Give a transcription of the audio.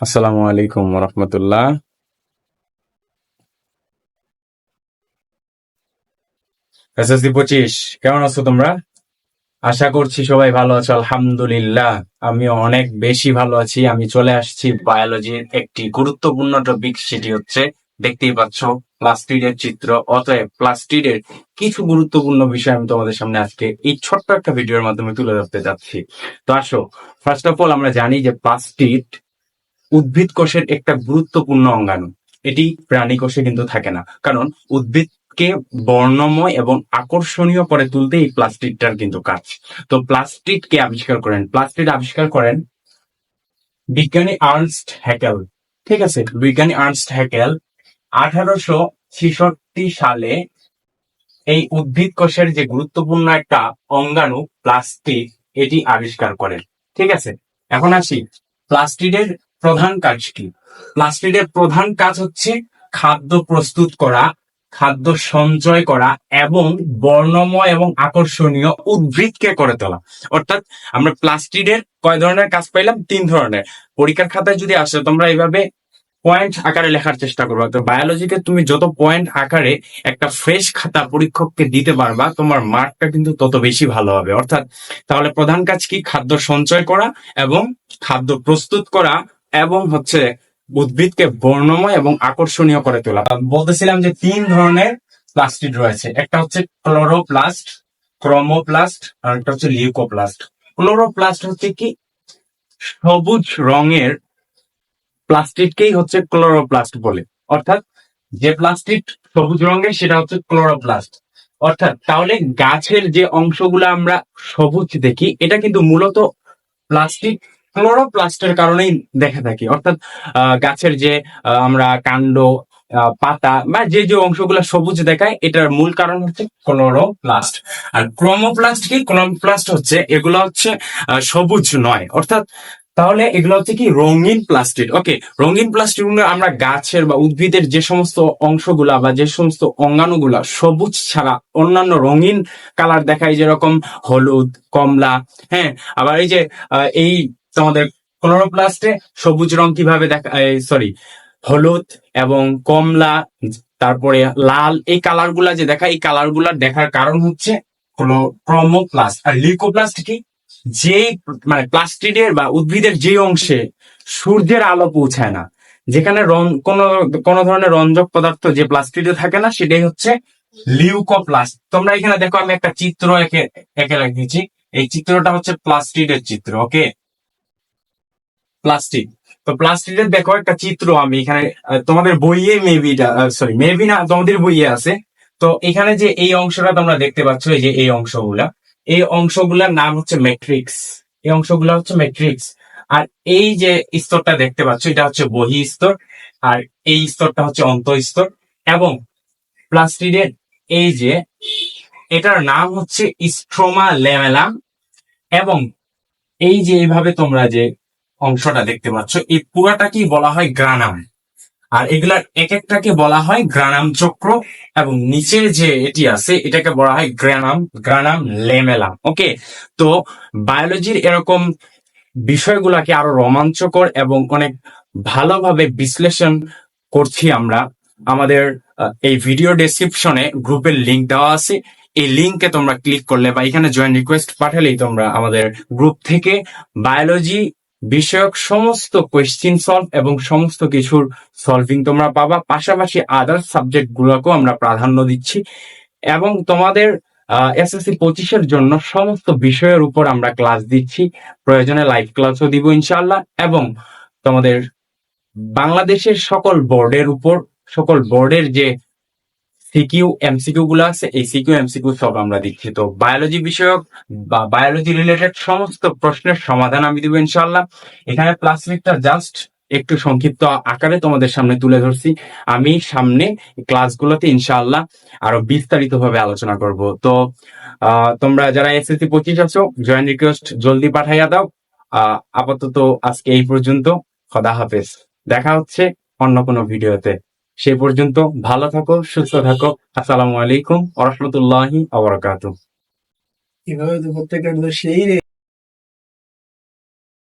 আসসালামু আলাইকুম রহমতুল্লাহ পঁচিশ, কেমন আছো তোমরা? আশা করছি সবাই ভালো আছো, আলহামদুলিল্লাহ। আমি অনেক বেশি ভালো আছি। আমি চলে আসছি বায়োলজির একটি গুরুত্বপূর্ণ টপিক সেটি হচ্ছে দেখতেই পাচ্ছ প্লাস্টিডের চিত্র। অতএব প্লাস্টিডের কিছু গুরুত্বপূর্ণ বিষয় আমি তোমাদের সামনে আজকে এই ছোট্ট একটা ভিডিওর মাধ্যমে তুলে ধরতে যাচ্ছি। তো আসো ফার্স্ট অফ অল আমরা জানি যে প্লাস্টিড উদ্ভিদ কোষের একটা গুরুত্বপূর্ণ অঙ্গাণু। এটি প্রাণী কোষে কিন্তু থাকে না। কারণ উদ্ভিদকে বর্ণময় এবং আকর্ষণীয় করে তুলতে এই প্লাস্টিকটার কিন্তু কাজ। তো প্লাস্টিক কে আবিষ্কার করেন প্লাস্টিক আবিষ্কার করেন বিজ্ঞানী আর্নস্ট হ্যাকেল। ঠিক আছে? বিজ্ঞানী আর্নস্ট হ্যাকেল আঠারোশো ছেষট্টি সালে এই উদ্ভিদ কোষের যে গুরুত্বপূর্ণ একটা অঙ্গাণু প্লাস্টিক এটি আবিষ্কার করেন। ঠিক আছে? এখন আসি। প্লাস্টিডের প্রধান কাজ কি প্লাস্টিডের প্রধান কাজ হচ্ছে খাদ্য প্রস্তুত করা, খাদ্য সঞ্চয় করা এবং বর্ণময় এবং আকর্ষণীয় উদ্ভিদকে করে তোলা। অর্থাৎ আমরা প্লাস্টিডের কয় ধরনের কাজ পাইলাম? তিন ধরনের। পরীক্ষার খাতায় যদি আসে, তোমরা এইভাবে পয়েন্ট আকারে লেখার চেষ্টা করবা। তো বায়োলজিকে তুমি যত পয়েন্ট আকারে একটা ফ্রেশ খাতা পরীক্ষককে দিতে পারবা, তোমার মার্কটা কিন্তু তত বেশি ভালো হবে। অর্থাৎ তাহলে প্রধান কাজ কি? খাদ্য সঞ্চয় করা এবং খাদ্য প্রস্তুত করা এবং হচ্ছে উদ্ভিদকে বর্ণময় এবং আকর্ষণীয় করে তোলা। বলতেছিলাম যে তিন ধরনের প্লাস্টিড রয়েছে। একটা হচ্ছে ক্লোরোপ্লাস্ট, ক্রোমোপ্লাস্ট, আর একটা হচ্ছে লিউকোপ্লাস্ট। ক্লোরোপ্লাস্ট হচ্ছে কি? সবুজ রঙের প্লাস্টিককেই হচ্ছে ক্লোরোপ্লাস্ট বলে। অর্থাৎ যে প্লাস্টিক সবুজ রঙের, সেটা হচ্ছে ক্লোরোপ্লাস্ট। অর্থাৎ তাহলে গাছের যে অংশগুলো আমরা সবুজ দেখি, এটা কিন্তু মূলত প্লাস্টিক ক্লোরোপ্লাস্টের কারণেই দেখা থাকি। অর্থাৎ গাছের যে আমরা কাণ্ড পাতা বা যে যে অংশগুলো সবুজ দেখায়, এটার মূল কারণ হচ্ছে ক্লোরোপ্লাস্ট। আর ক্রোমোপ্লাস্ট কি? ক্রোমোপ্লাস্ট হচ্ছে, এগুলো হচ্ছে সবুজ নয়। অর্থাৎ, তাহলে এগুলো হচ্ছে কি? রঙিন প্লাস্টিক ওকে, রঙিন প্লাস্টিক আমরা গাছের বা উদ্ভিদের যে সমস্ত অংশগুলা বা যে সমস্ত অঙ্গাণুগুলা সবুজ ছাড়া অন্যান্য রঙিন কালার দেখায়, যেরকম হলুদ, কমলা হ্যাঁ আবার এই যে এই তোমাদের ক্লোরোপ্লাস্টে সবুজ রং কীভাবে দেখা সরি হলুদ এবং কমলা, তারপরে লাল, এই কালারগুলা যে দেখা, এই কালারগুলা দেখার কারণ হচ্ছে ক্রোমোপ্লাস্ট আর লিউকোপ্লাস্ট কি? যে মানে প্লাস্টিডের বা উদ্ভিদের যে অংশে সূর্যের আলো পৌঁছায় না, যেখানে কোন কোন ধরনের রঞ্জক পদার্থ যে প্লাস্টিডে থাকে না, সেটাই হচ্ছে লিউকোপ্লাস্ট তোমরা এখানে দেখো, আমি একটা চিত্র একে একে লাগিয়েছি। এই চিত্রটা হচ্ছে প্লাস্টিডের চিত্র ওকে প্লাস্টিক। তো প্লাস্টিকের দেখো একটা চিত্র আমি এখানে তোমাদের বইয়ে মেবি সরি মেবি না, তোমাদের বইয়ে আছে। তো এখানে যে এই অংশটা তোমরা দেখতে পাচ্ছ, এই যে এই অংশগুলা, এই অংশগুলার নাম হচ্ছে ম্যাট্রিক্স এই অংশগুলা হচ্ছে ম্যাট্রিক্স আর এই যে স্তরটা দেখতে পাচ্ছ, এটা হচ্ছে বহি স্তর, আর এই স্তরটা হচ্ছে অন্ত স্তর এবং প্লাস্টিডের এই যে এটার নাম হচ্ছে স্ট্রোমা লেমেলাম এবং এই যে এইভাবে তোমরা যে অংশটা দেখতে পাচ্ছ। এই পুরাটাকেই বলা হয় গ্রানাম। আর এগুলার এক একটাকে বলা হয় গ্রানাম চক্র এবং নিচের যে এটি আছে, এটাকে বলা হয় গ্রানাম গ্রানাম লেমেলাম ওকে? তো বায়োলজির এরকম বিষয়গুলাকে আরও রোমাঞ্চকর এবং অনেক ভালোভাবে বিশ্লেষণ করছি আমরা। আমাদের এই ভিডিও ডেসক্রিপশনে গ্রুপের লিংক দেওয়া আছে। এই লিংকে তোমরা ক্লিক করলে বা এখানে জয়েন রিকোয়েস্ট পাঠালেই তোমরা আমাদের গ্রুপ থেকে বায়োলজি বিষয়ক সমস্ত কোয়েশ্চিন সলভ এবং সমস্ত কিছুর সলভিং তোমরা পাবা। পাশাপাশি আদার সাবজেক্ট গুলোকেও আমরা প্রাধান্য দিচ্ছি। এবং তোমাদের এসএসসি পঁচিশের জন্য সমস্ত বিষয়ের উপর আমরা ক্লাস দিচ্ছি। প্রয়োজনে লাইভ ক্লাসও দিব ইনশাআল্লাহ। এবং তোমাদের বাংলাদেশের সকল বোর্ডের উপর, সকল বোর্ডের যে সিকিউ এমসিকিউ গুলো আছে, এই সিকিউ এমসিকিউ সব আমরা দিচ্ছি তো বায়োলজি বিষয়ক বা বায়োলজি রিলেটেড সমস্ত প্রশ্নের সমাধান আমি দিব ইনশাল্লাহ এখানে প্লাস্টিকটা জাস্ট একটু সংক্ষিপ্ত আকারে তোমাদের সামনে তুলে ধরছি। আমি সামনে ক্লাসগুলোতে ইনশাআল্লাহ আরও বিস্তারিত ভাবে আলোচনা করব। তো তোমরা যারা এসএসসি পঁচিশ আছো জয়েন রিকোয়েস্ট জলদি পাঠাইয়া দাও। আপাতত আজকে এই পর্যন্ত। খদা হাফেজ। দেখা হচ্ছে অন্য কোনো ভিডিওতে সে পর্যন্ত ভালো থাকো সুস্থ থাকো। আসসালামু আলাইকুম আরহামতুল্লাহি আবরকাত কীভাবে তো প্রত্যেকটা সেই